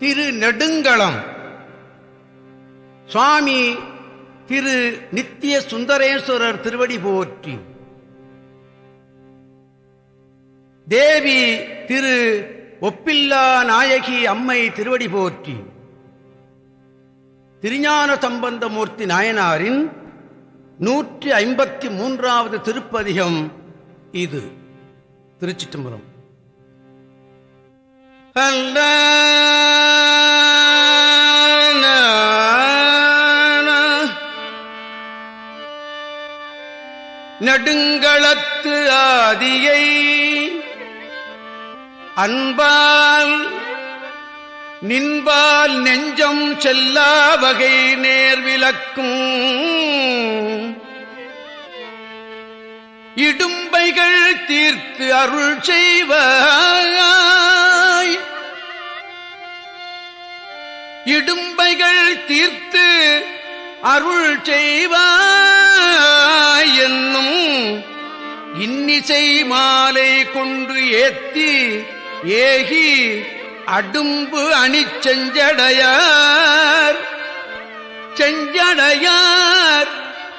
திரு நெடுங்களம் சுவாமி திரு நித்திய சுந்தரேஸ்வரர் திருவடி போற்றி. தேவி திரு ஒப்பில்லா நாயகி அம்மை திருவடி போற்றி. திருஞான சம்பந்தமூர்த்தி நாயனாரின் நூற்றி ஐம்பத்தி மூன்றாவது திருப்பதிகம் இது. திருச்சிட்டம்பரம் நடுங்களத்து ஆதியை அன்பால் நின்பால் நெஞ்சம் செல்லா வகை நேர்விலக்கும் இடும்பைகள் தீர்த்து அருள் செய்வாய் இடும்பைகள் தீர்த்து அருள் செய்வாய் என்னும் இன்னிசை மாலை கொண்டு ஏத்தி ஏகி அடும்பு அணி செஞ்சடையார். செஞ்சடையார்.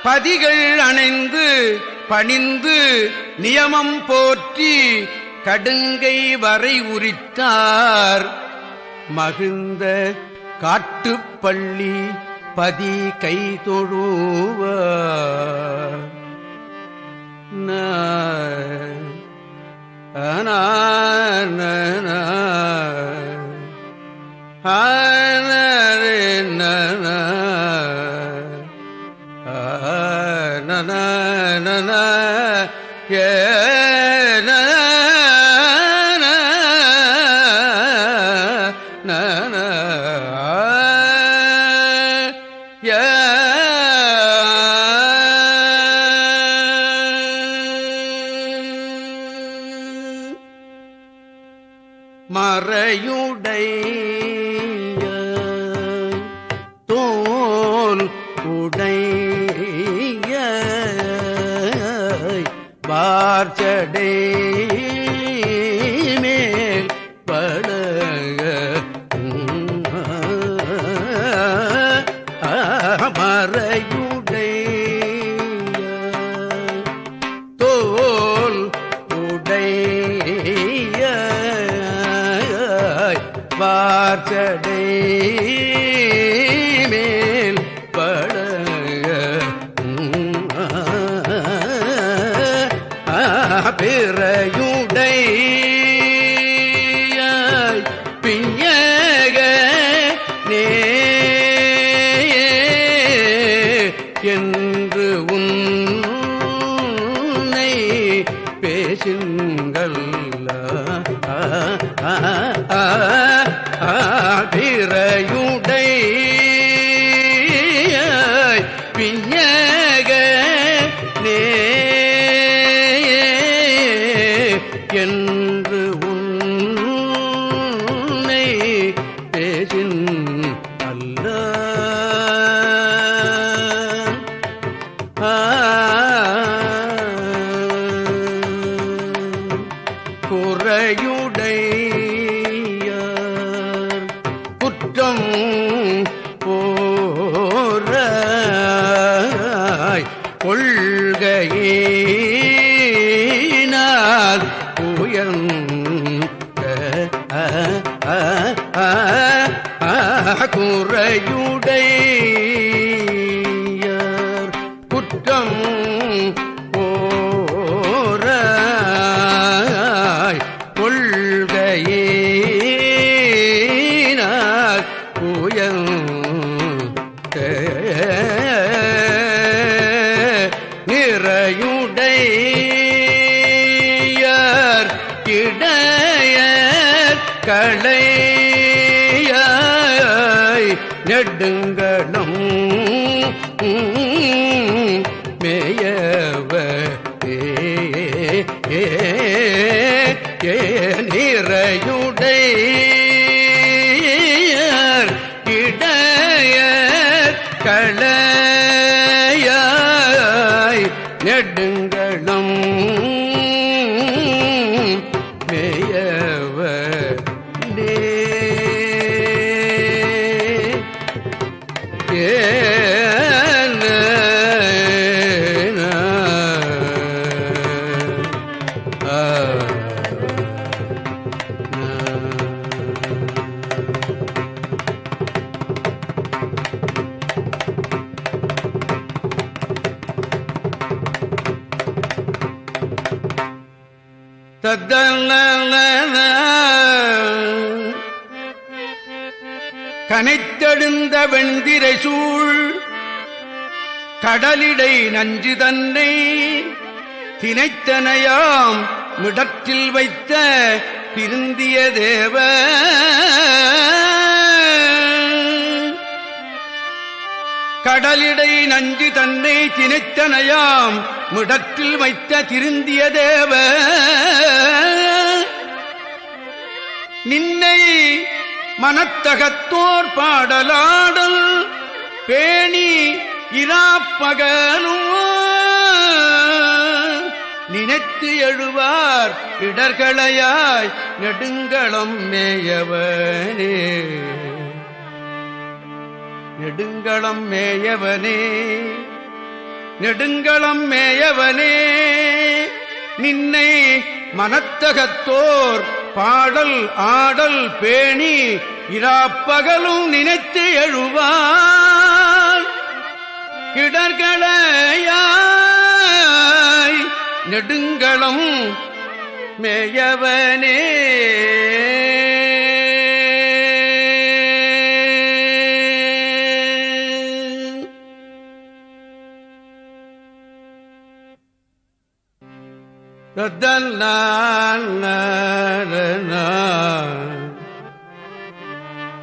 பதிகள் அணைந்து பணிந்து நியமம் போற்றி கடுங்கை வரை உரித்தார். மகிழ்ந்த காட்டுப்பள்ளி பதி கை தொழுவ மறையுடைய தோல் உடைய பார்ச்சடை வார்ச்சடை களையாய் நெடுங்க கனைத்தெழுந்த வெண்திரை சூழ் கடலிடை நஞ்சு தன்னை தினைத்தனையாம் மிடற்றில் வைத்த திருந்திய தேவ. கடலிடை நஞ்சு திணைத்தனையாம் மிடத்தில் வைத்த திருந்திய தேவ. நின்னை மனத்தகத்தோர் பாடலாடல் பேணி இராப்பகலும் நினைத்து எழுவார் இடர்களையாய் நெடுங்களம் மேயவனே. நெடுங்களம் மேயவனே. நெடுங்களம் மேயவனே நின்னை மனத்தகத்தோர் பாடல் ஆடல் பேணி இராப்பகலும் நினைத்து எழுவார் இடர்களையாய் நெடுங்களம் மேயவனே.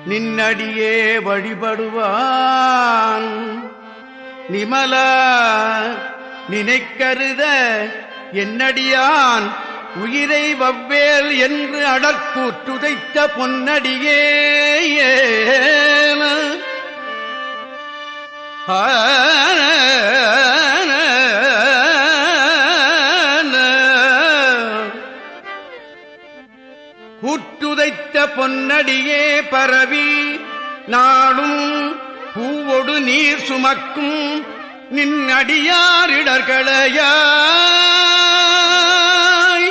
நின்னடியே வழிபடுவான். நிமல நினைக்கருத என்னடியான். உயிரை வவ்வேல் என்று அடற்கூற்றுதைத்த பொன்னடியே கூற்றுதைத்த பொன்னடியே பரவி நாளும் பூவோடு நீர் சுமக்கும் நின் அடியாரிடர்களையாய்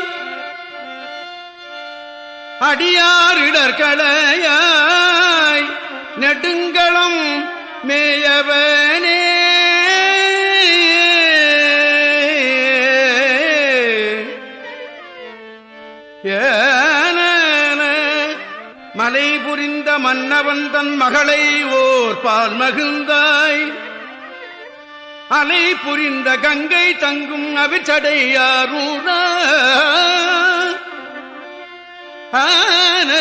அடியாரிடர்களையாய் நெடுங்களம் மேயவனே மலை புரிந்த மன்னவன் தன் மகளை ஓர் பால் மகிழ்ந்தாய். அலை புரிந்த கங்கை தங்கும் அவிச்சடையாரூரா ஆன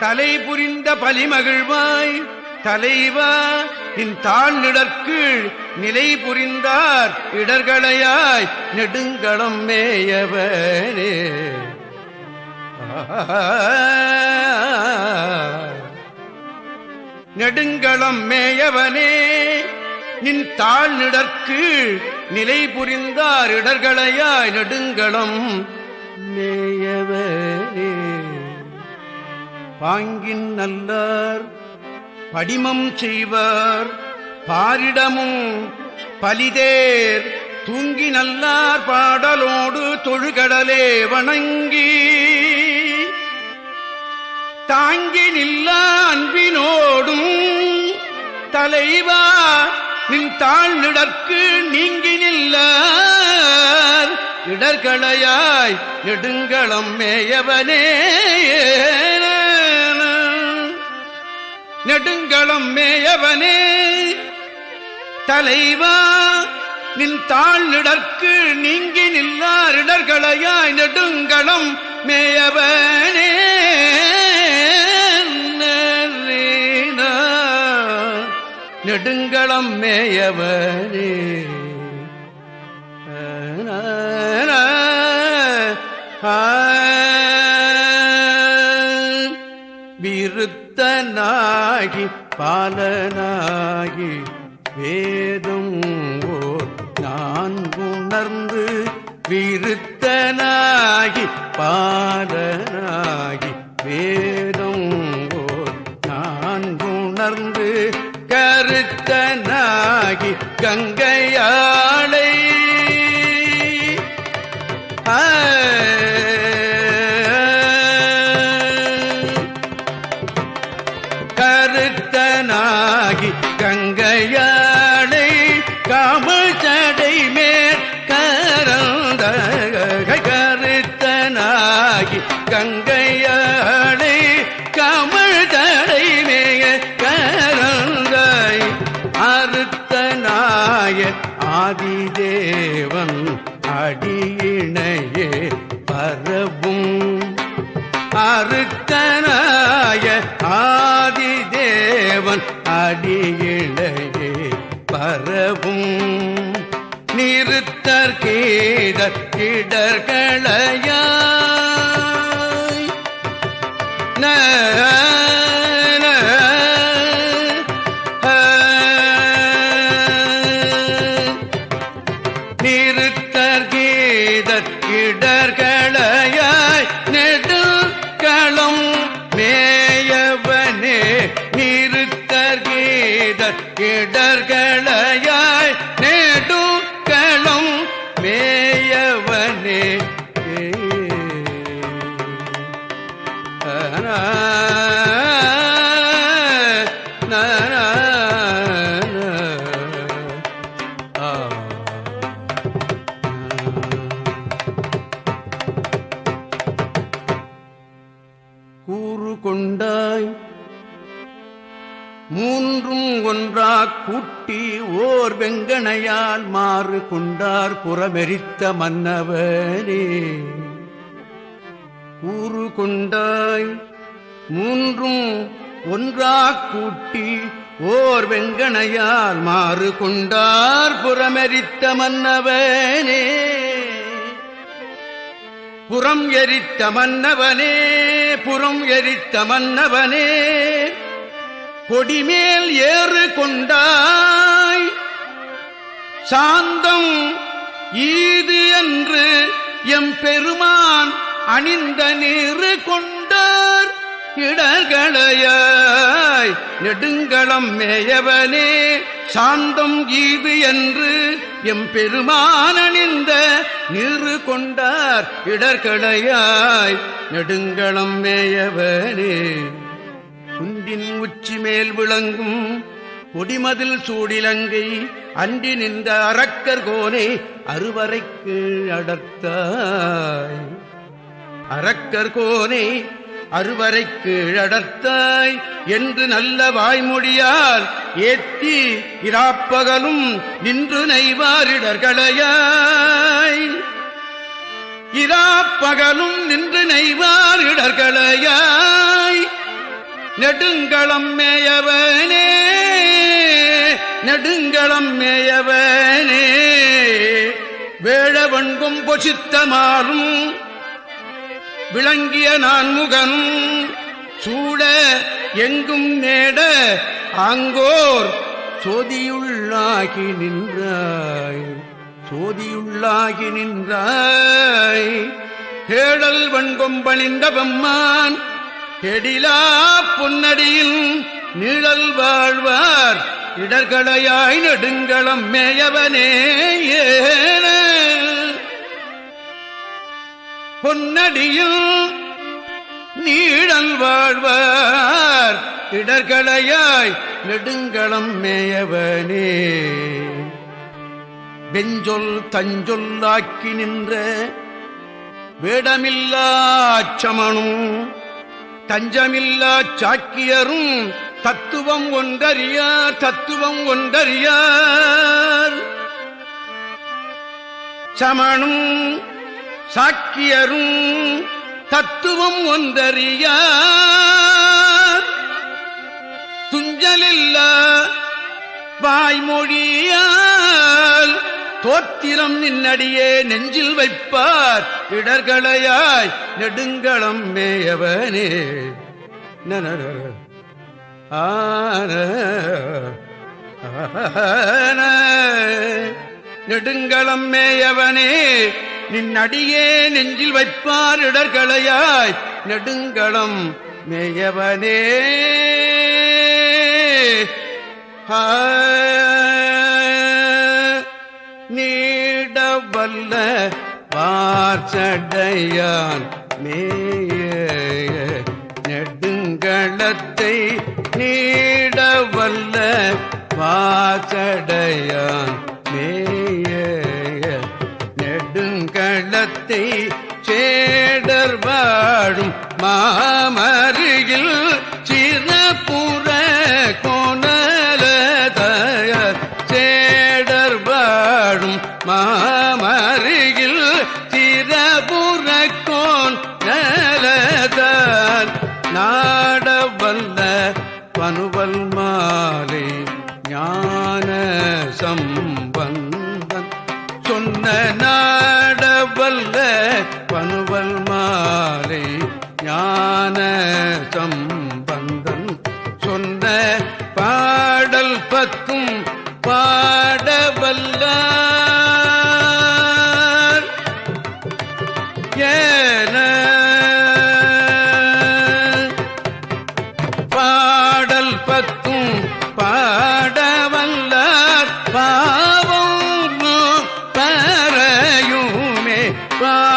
தலை புரிந்த பலிமகிழ்வாய் தலைவா இன் தான் நிடற்கீழ் நிலை புரிந்தார் இடர்களையாய் நெடுங்களம் மேயவனே. நெடுங்களம் மேயவனே நின் தாழ் நிடற்கீழ் நிலை புரிந்தார் இடர்களையாய் நெடுங்களம் மேயவனே. பாங்கின் நல்லார் படிமம் செய்வர். பாரிடமும் பலிதேர். தூங்கி நல்லார் பாடலோடு தொழுகடலே வணங்கி. தாங்கி நில்ல அன்பினோடும் தலைவா நின் தாழ் நிடற்கு நீங்கி நில்ல இடர்களையாய் நெடுங்களம் மேயவனே நெடுங்களம் மேயவனே. தலைவா நின் தாழ் நிடற்கு நீங்கி நில்லாரிடர்களையாய் நெடுங்களம் மேயவனே. நெடுங்களம் மேயவனே. ஆகி பாலனாகி வேதம் ஓர் நான் உணர்ந்து விருத்தனாகி பாலனாகி வேதம் ஓர் நான் உணர்ந்து கருத்தனாகி கங்கையாள ஆதிதேவன் அடியினையே பரவும். அருக்கனாய ஆதிதேவன் அடியிழையே பரவும். நிறுத்தற்கேத கிடர்களையா மனையால் மாறு கொண்டார் புறமெரித்த மன்னவரே கூறு கொண்டாய் மூன்றும் ஒன்றா கூட்டி ஓர் வெங்கனையால் மாறு கொண்டார் புறமெரித்த மன்னவனே. புறம் எரித்த மன்னவனே புறம் எரித்த மன்னவனே. கொடிமேல் ஏறு கொண்டாய் சாந்தம் ஈது என்று எம் பெருமான் அணிந்த நீரு கொண்டார். இடர்களையாய் நெடுங்களம் மேயவனே சாந்தம் ஈது என்று எம் பெருமான் அணிந்த நீரு கொண்டார். இடர்களையாய் நெடுங்களம் மேயவனே குன்றின் உச்சி மேல் விளங்கும் கொடிமதில் சூடிலங்கை அண்டி நின்ற அரக்கர் கோனை அறுவரைக்கு அடர்த்தாய். அரக்கர் கோனை அறுவரைக்கு அடர்த்தாய் என்று நல்ல வாய்மொழியால் ஏத்தி இராப்பகலும் நின்று நெய்வாரிடர்களையாய். இராப்பகலும் நின்று நெய்வாரிடர்களையாய். நெடுங்களம் மேயவனே நெடுங்களம் மேயவனே வேழவன்கும் பொசித்தமாறும் விளங்கிய நான்முகனும் சூழ எங்கும் நேட அங்கோர் சோதியுள்ளாகி நின்றாய் சோதியுள்ளாகி நின்றாய். கேடல் வன்கொம்பணிந்த பெம்மான் கெடிலா பொன்னடியில் நிழல் வாழ்வார். இடர்களையாய் நெடுங்களம் மேயவனே ஏன. பொன்னடியில் நீழல் வாழ்வார் இடர்களையாய் நெடுங்களம் மேயவனே. வெஞ்சொல் தஞ்சொல்லாக்கி நின்ற வேடமில்லா வேடமில்லாச்சமனும் தஞ்சமில்லா சாக்கியரும் தத்துவம் ஒன்றறியார் தத்துவம் ஒன்றறியார். சமணும் சாக்கியரும் தத்துவம் ஒன்றறியார். துஞ்சலில்ல வாய்மொழியால் தோத்திரம் நின்னடியே நெஞ்சில் வைப்பார். இடர்களையாய் நெடுங்களம் மேயவனே. நன நெடுங்களம் மேயவனே நின்னடியே நெஞ்சில் வைப்பார் இடர்களையாய் நெடுங்களம் மேயவனே ஆ. நீடவல்ல பார்ச்சடையான் மே பார்ச்சடையான் ஞான சம்பந்தன் சொன்ன Bye.